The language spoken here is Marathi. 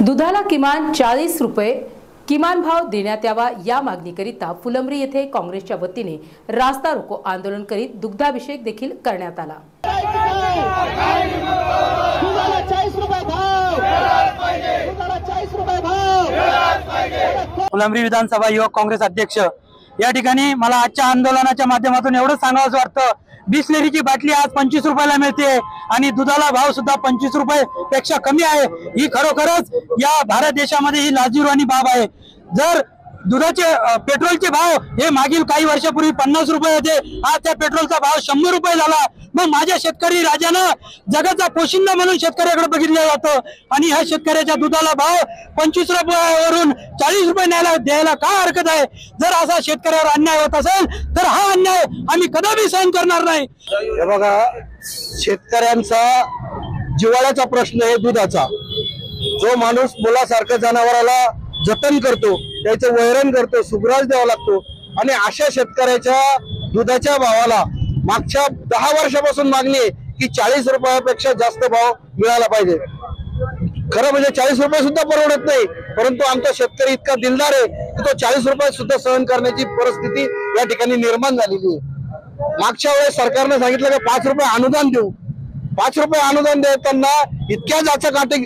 दुधाला किमान चाळीस रुपये किमान भाव देण्यात यावा या मागणीकरिता फुलंब्री येथे काँग्रेसच्या वतीने रास्ता रोको आंदोलन करीत दुग्धाभिषेक देखील करण्यात आला. फुलंब्री विधानसभा युवक काँग्रेस अध्यक्ष या ठिकाणी मला आजच्या आंदोलनाच्या माध्यमातून एवढंच सांगावं वाटतं. बिसलेरीची बाटली आज पंचवीस रुपयाला मिळते आणि दुधाला भाव सुद्धा पंचवीस रुपये पेक्षा कमी आहे. ही खरोखरच या भारत देशामध्ये ही लाजीरवाणी बाब आहे. जर दुधाचे पेट्रोलचे भाव हे मागील काही वर्षापूर्वी पन्नास रुपये होते आज त्या पेट्रोलचा भाव शंभर रुपये झाला. मग माझ्या शेतकरी राजानं जगाचा पोशिंदा म्हणून शेतकऱ्याकडे बघितलं जातं आणि ह्या शेतकऱ्याच्या दुधाला भाव पंचवीस रुपयावरून चाळीस रुपये न्यायला द्यायला काय हरकत आहे? जर असा शेतकऱ्यावर अन्याय होत असेल तर हा अन्याय आम्ही कदापि सहन करणार नाही. हे बघा शेतकऱ्यांचा जिवाळ्याचा प्रश्न आहे दुधाचा. जो माणूस मुलासारखं जनावराला जतन करतो त्याचं वैरण करतो सुग्रास द्यावा लागतो आणि अशा शेतकऱ्याच्या दुधाच्या भावाला मागच्या दहा वर्षापासून मागणी आहे की चाळीस रुपयापेक्षा जास्त भाव मिळाला पाहिजे. खरं म्हणजे चाळीस रुपये सुद्धा परवडत नाही. परंतु आमचा शेतकरी इतका दिलदार आहे की तो चाळीस रुपये सुद्धा सहन करण्याची परिस्थिती या ठिकाणी निर्माण झालेली आहे. मागच्या वेळेस सरकारने सांगितलं की पाच रुपये अनुदान देऊ. पाच रुपये अनुदान देताना इतक्या जाचा काटे